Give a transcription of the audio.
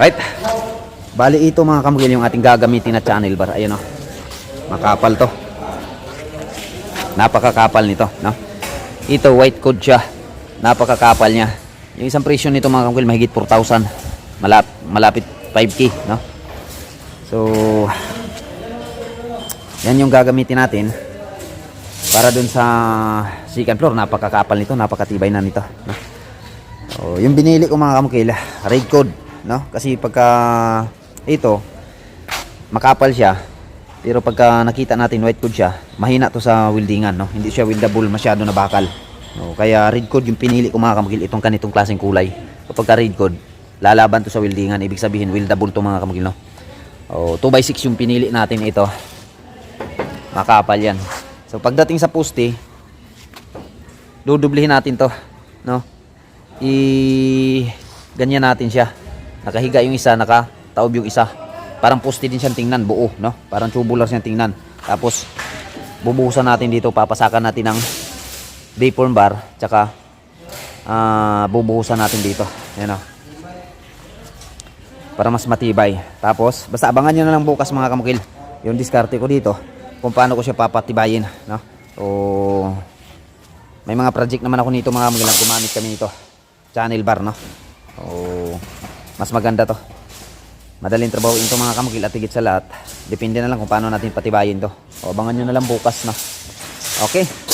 Right. Bali ito mga kamukil yung ating gagamitin na channel bar. Ayun o. Makapal to. Napakakapal nito. No? Ito white code siya. Napakakapal niya. Yung isang presyo nito mga kamukil mahigit 4,000. Malap, malapit 5K. No? So, yan yung gagamitin natin para dun sa second floor. Napakakapal nito. Napakatibay na nito. No? So, yung binili ko mga kamukil, red code, no? Kasi pagka ito makapal siya, pero pagka nakita natin white code siya, mahina to sa weldingan, no? Hindi siya weldable masyado na bakal. No, kaya red code yung pinili ko mga kamukil, itong kanitong klaseng kulay. Kapag ka red code, lalaban to sa weldingan, ibig sabihin weldable to mga kamukil, no? Oh, 2x6 yung pinili natin ito. Makapal yan. So pagdating sa poste, dudublihin natin to, no? i ganyan natin siya. Nakahiga yung isa, nakataob yung isa. Parang poste din siyang tingnan, buo, no? Parang tubular siyang tingnan. Tapos bubuhusan natin dito, papasakan natin ng deform bar, tsaka ah bubuhusan natin dito. Ayan o. Para mas matibay. Tapos, basta abangan nyo na lang bukas mga kamukil. Yung diskarte ko dito, kung paano ko siya papatibayin, no? So, may mga project naman ako nito mga kamukil, gumamit kami nito channel bar no o mas maganda to. Madaling trabaho ito mga kamukil at higit sa lahat. Depende na lang kung paano natin patibayin to. O abangan nyo na lang bukas no? Okay